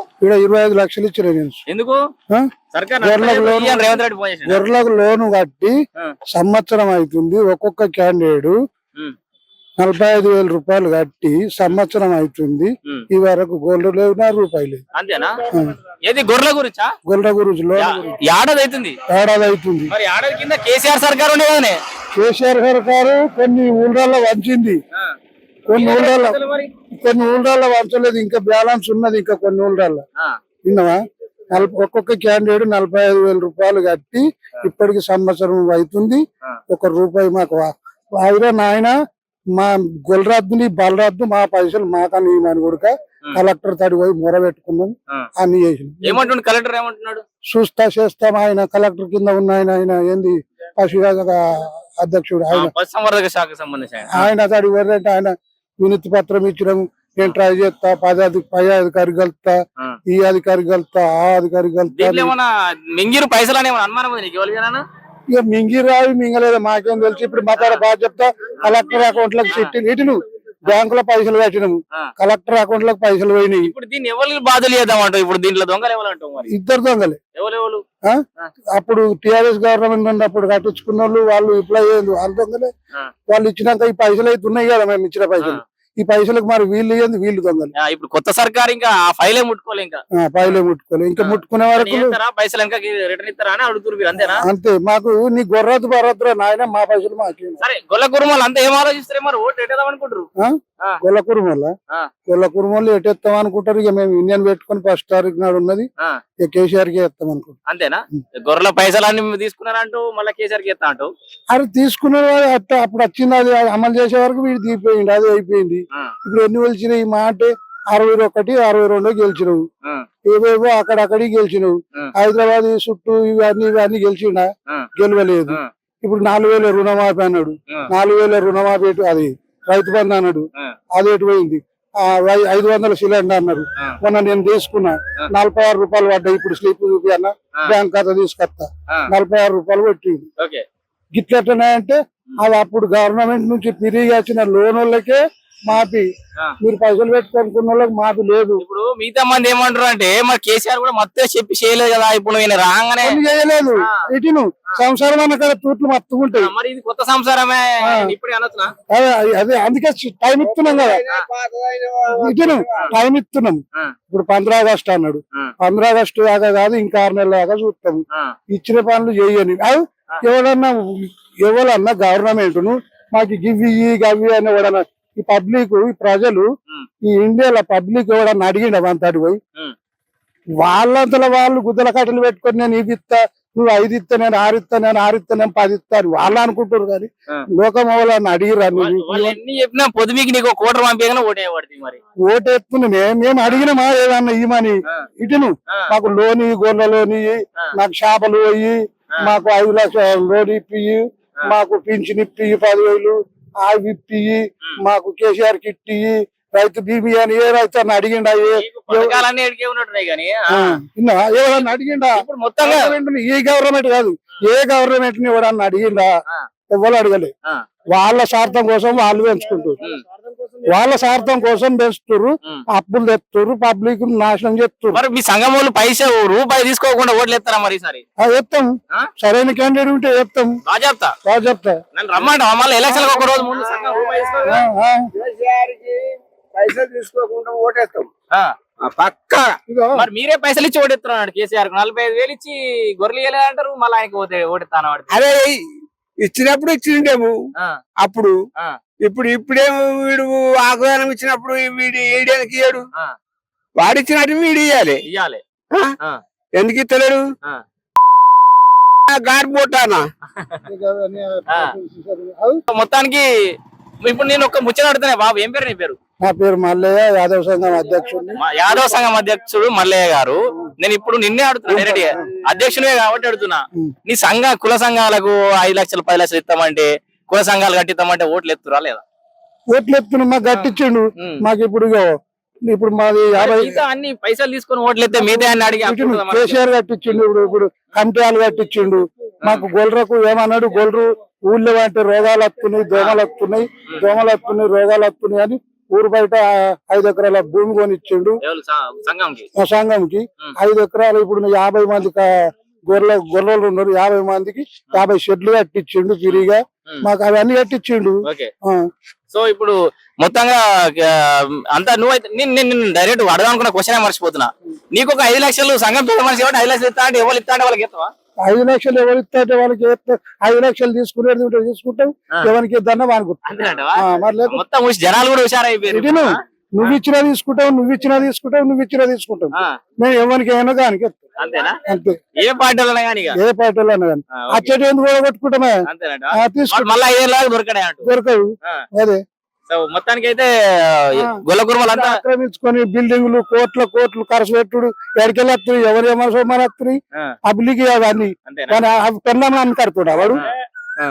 ఇక్కడ ఇరవై ఐదు లక్షలు ఇచ్చిన నేను. ఎందుకు? సర్కార్ గొర్రెలకు లోను- కట్టి. సంవత్సరం అవుతుంది ఒక్కొక్క క్యాండిడేట్ నలభై ఐదు వేల రూపాయలు కట్టి సంవత్సరం అవుతుంది. ఈ వరకు గోల్డ్ లేవు రూపాయలు. అంతేనా. ఏది గొర్రెల గురించా? గొర్రెల ఏడాది అవుతుంది ఏడాది అవుతుంది. మరి ఏడాది కింద కేసీఆర్ సర్కార్ కేసీఆర్ గారు కొన్ని ఊళ్ళల్లో వంచింది. కొన్ని మరి కొన్ని ఊళ్ళల్లో వంచలేదు ఇంకా బ్యాలెన్స్ ఉన్నది ఇంకా కొన్ని విన్నావా? నలభై ఒక్కొక్క క్యాండిడేట్ నలభై ఐదు వేల రూపాయలు కట్టి ఇప్పటికి సంవత్సరం అవుతుంది. ఒక రూపాయి మాకు వాయిరా నాయన మా గొల్లరద్దుని బలరద్దు మా పైసలు మాకని ఇవ్వమని కూడా ఉం. కలెక్టర్ తడి పోయి మొర పెట్టుకున్నాం. అన్ని చేసినాం. కలెక్టర్ ఏమంటున్నాడు? చూస్తా చేస్తాం ఆయన కలెక్టర్ కింద ఉన్న ఆయన ఆయన ఏంది పశువుల అధ్యక్షుడు ఆయన. ఆయన. తడి పోరంటే ఆయన వినతి పత్రం ఇచ్చడం నేను ట్రై చేస్తా పది పై అధికారి కలుపుతా ఆ. ఈ అధికారి కలుపుతా ఆ అధికారి ఏమన్నా మింగిరు పైసలు ఇక మింగిరావి మింగలేదు? మాకేం తెలుసు. ఇప్పుడు మా బాగా చెప్తా కలెక్టర్ అకౌంట్లకు చెట్టు ఇటును బ్యాంకులో పైసలు కట్టినాము ఆ. కలెక్టర్ అకౌంట్లకు పైసలు పోయినాయి. ఇప్పుడు దీన్ని ఎవరికి బాధలు చేద్దాం అంటావు? ఇప్పుడు దీంట్లో దొంగలు ఎవరు ఇద్దరు దొంగలే. ఎవరెవరు? అప్పుడు టిఆర్ఎస్ గవర్నమెంట్ ఉన్నప్పుడు కట్టించుకున్న వాళ్ళు వాళ్ళు అయ్యింది వాళ్ళు దొంగలే. వాళ్ళు ఇచ్చినాక ఈ పైసలు అయితే ఉన్నాయి కదా మేము ఇచ్చిన పైసలు. ఈ పైసలకు మరి వీళ్ళు ఇయ్యంది వీళ్ళు దొంగలు ఇప్పుడు కొత్త సర్కార్ ఇంకా ఆ ఫైలే ముట్టుకోలే ఇంకా. పైలే ముట్టుకోలే. ఇంకా. ముట్టుకునే వరకు పైసలు ఇంకా రిటర్న్ ఇస్తారా అని అడుగుతున్నారు మీరు అంతేనా? అంతే. మాకు నీ గొర్రద్దు బరద్దురా నాయన మా పైసలు మాకే. సరే గొల్ల కురుమలు అంతా ఏం ఆలోచిస్తారు మరి? ఓటు ఎట్టేద్దాం అనుకుంటారు గొల్ల కురుమల్ల. గొల్ల కురుమల్లు ఎట్టేస్తాం అనుకుంటారు? ఇక మేము ఇండియన్ పెట్టుకొని ఫస్ట్ తారీఖు నాడు ఉన్నది. ఇక కేసీఆర్కి ఎత్తాం అనుకుంటాం. అంతేనా. గొర్రెల పైసలు అన్ని తీసుకున్నారంటూ మళ్ళీ కేసీఆర్కి ఎత్తా అంటూ అది తీసుకున్న వాడు అట్ట అప్పుడు వచ్చింది అది అమలు చేసే వరకు వీడు తీపోయింది అది అయిపోయింది. ఇప్పుడు ఎన్ని గెలిచినాయి? మా అంటే అరవై ఒకటి అరవై రెండు గెలిచినవు. ఏవేవో అక్కడక్కడి గెలిచినవు. హైదరాబాద్ చుట్టూ ఇవన్నీ ఇవన్నీ గెలిచిండా? ఆ. గెలవలేదు. ఇప్పుడు నాలుగు వేల రుణమాఫీ అన్నాడు. నాలుగు వేల రుణమాఫీ ఎటు- అది? రైతు బంధు అన్నాడు. ఆ. అది ఎటు పోయింది ఐదు వందల సిలిండర్ అన్నారు. మొన్న నేను తీసుకున్నా. నలభై ఆరు రూపాయలు పడ్డాయి. ఇప్పుడు స్లిప్ చూపి అన్న. బ్యాంక్ ఖాతా తీసుకొస్తా నలభై ఆరు రూపాయలు పెట్టింది. ఓకే. గిట్లెట్లనే అది అప్పుడు గవర్నమెంట్ నుంచి తిరిగి వచ్చిన లోన్ వాళ్ళకే మాఫీ. మీరు పైసలు పెట్టుకున్న వాళ్ళకి మాఫీ లేదు. ఇప్పుడు మిగతా మంది ఏమంటారు అంటే మరి కేసీఆర్ కూడా మొత్తం చెప్పి చేయలేదు కదా ఇప్పుడు ఈయన రాగానే. చేయలేదు. ఇటును సంసారం అన్న కదా తూట్లు మత్తుకుంటాయి మరి ఇది కొత్త సంసారమే. ఇప్పుడు అదే అదే అందుకే టైం ఇస్తున్నాం కదా. ఇటును టైం ఇస్తున్నాం. ఇప్పుడు పంద్రా ఆగస్ట్ అన్నాడు. పంద్రా ఆగస్టు దాకా కాదు ఇంకా ఆరు నెలల దాకా చూస్తాము ఆ, ఇచ్చిన పనులు చేయని. అవు ఎవడన్నా ఎవరన్నా గవర్నమెంట్ను మాకు గివి ఇయ్యి, గవి అని ఎవడన్నా ఈ పబ్లిక్ ఈ ప్రజలు. ఈ ఇండియాలో పబ్లిక్ ఎవడన్నా అడిగిండ అంతటి పోయి. వాళ్ళంతలో వాళ్ళు గుద్దల కట్టలు పెట్టుకొని నేను ఇది ఇస్తా నువ్వు ఐదు ఇస్తా నేను ఆరు ఇస్తా నేను ఆరు ఇస్తా నేను పది ఇస్తా అని వాళ్ళు అనుకుంటారు కానీ. లోకం వాళ్ళని అడిగిరా నువ్వు చెప్పినా పొద్దుమీకి నీకు కోట పంపించగానే ఓటే పడుతుంది మరి ఓటెత్తును మేము మేము అడిగినమా ఏదన్నా ఇమని ఇటును ఆ, మాకు లోని గొర్రె లోని. నాకు చేపలు పోయి. మాకు ఐదు లక్షల లోన్ ఇప్పి మాకు పింఛన్ ఇప్పి పదివేలు అవి ఇప్పి మాకు కేసీఆర్ కిట్ ఇయ్యి, రైతు బీమీ అని ఏ రైతు అని అడిగిండా? ఎవరన్నా అడిగిండా? ని, ఈ గవర్నమెంట్ కాదు ఏ గవర్నమెంట్ని ఎవరన్నా అడిగిండా. ఎవరు అడగలే. వాళ్ళ స్వార్థం కోసం వాళ్ళు పెంచుకుంటారు వాళ్ళ స్వార్థం కోసం పెంచుతారు. అప్పులు తెస్తారు పబ్లిక్ నాశనం చేస్తారు మరి మీ సంఘం వాళ్ళు పైసా రూపాయి తీసుకోకుండా ఓట్లు ఎత్తారా మరి ఈసారి? అది చెప్తాం? సరైన క్యాండిడేట్ ఉంటే చెప్తాం బాగా చెప్తా. బాగా చెప్తా. నన్ను మళ్ళీ ఎలక్షన్ ఒక రోజు ముందు సంఘం రూపాయి తీసుకో. ఆ, ఆ. కేసీఆర్కి పైసలు తీసుకోకుండా ఓటేస్తాం. పక్క. మరి మీరే పైసలు ఇచ్చి ఓటెత్తున్నాడు కేసీఆర్ నలభై ఐదు వేలు ఇచ్చి గొర్రెలు అంటారు మళ్ళీ ఆయనకి ఓటే ఓటెత్తాను అదే ఇచ్చినప్పుడు ఇచ్చిండేము. అప్పుడు. ఇప్పుడు ఇప్పుడేమో వీడు ఆగ్రహం ఇచ్చినప్పుడు వీడి వేయడానికి ఇయ్యాడు. ఆ. వాడు ఇచ్చినట్టు వీడు ఇయ్యాలి. ఇయ్యాలి. ఎందుకు ఇస్తలేడు. మొత్తానికి ఇప్పుడు నేను ఒక ముచ్చట అడుగుతున్నా బాబు. ఏం పేరు నీ పేరు? నా పేరు మల్లయ్య యాదవ్ సంఘం అధ్యక్షుడిని. మా యాదవ సంఘం అధ్యక్షుడు మల్లయ్య గారు. నేను ఇప్పుడు నిన్నే అడుగుతున్నా డైరెక్ట్ అధ్యక్షుడే కాబట్టి అడుగుతున్నా. నీ సంఘ కుల సంఘాలకు ఐదు లక్షలు పది లక్షలు ఇస్తామంటే కుల సంఘాలు కట్టిస్తామంటే ఓట్లు ఎత్తురా లేదా? ఓట్లు ఎత్తున మాకు కట్టించిండు. మాకు ఇప్పుడు ఇప్పుడు మాది యాభై అన్ని పైసలు తీసుకొని ఓట్లు ఎత్తే మిగతా అన్ని అడిగి కేసీఆర్ కట్టించిండు ఇప్పుడు ఇప్పుడు కమిటీలు కట్టించిండు. మాకు గొల్రకు ఏమన్నాడు? గొల్రు ఊళ్ళో అంటే రోగాలు వస్తున్నాయి దోమలు వస్తున్నాయి దోమలు వస్తున్నాయి రోగాలు వస్తున్నాయి అని ఊరు బయట ఐదు ఎకరాల భూమి కొనిచ్చిండు. సంఘంకి. ఐదు ఎకరాలు ఇప్పుడు యాభై మంది క- గొర్రెల గొర్రెలు ఉన్నారు. యాభై మందికి యాభై షెడ్లు కట్టించిండు ఫ్రీగా. ఉం. మాకు అవన్నీ కట్టించిండు. సో ఇప్పుడు మొత్తంగా అంతా నువ్వైతే నేను డైరెక్ట్ అడదాం అనుకున్న క్వశ్చన్ మర్చిపోతున్నా. నీకు ఒక ఐదు లక్షలు సంఘం పెద్ద మనిషి ఐదు లక్షలు ఇస్తా అంటే ఎవరు ఇస్తా అంటే వాళ్ళకి ఇస్తావా? ఐదు లక్షలు ఎవరు వాళ్ళకి ఐదు లక్షలు తీసుకునేది ఉంటే తీసుకుంటాం. ఎవరికి ఇద్దన్నా అనుకుంటాం జనాలు కూడా హుషారైపోయారు నువ్వు ఇచ్చినా తీసుకుంటావు నువ్వు ఇచ్చినా తీసుకుంటావు నువ్వు ఇచ్చినా తీసుకుంటావు. మేము ఎవరికి అయినా దానికి అంతే. ఏ పార్టీ వాళ్ళైనా కానీ ఇక. ఏ పార్టీలో. చెట్టు ఎందుకు కొట్టుకుంటామే? అంతేనంటవా? ఆ, తీసుకుంటాం దొరకవు. అదే. సో మొత్తానికి అయితే ఆ. గొల్ల కుర్మలంతా ఆక్రమించుకొని బిల్డింగ్లు కోట్ల కోట్లు ఖర్చు పెట్టుడు ఎక్కడికెళ్ళి ఎవరు ఏమో సొమ్మని వస్తున్నాయి ఆ, పబ్లిక్ అవన్నీ. అంతేనా? కానీ అవి కొన్నామని అని కడుతున్నా వాడు. ఆ.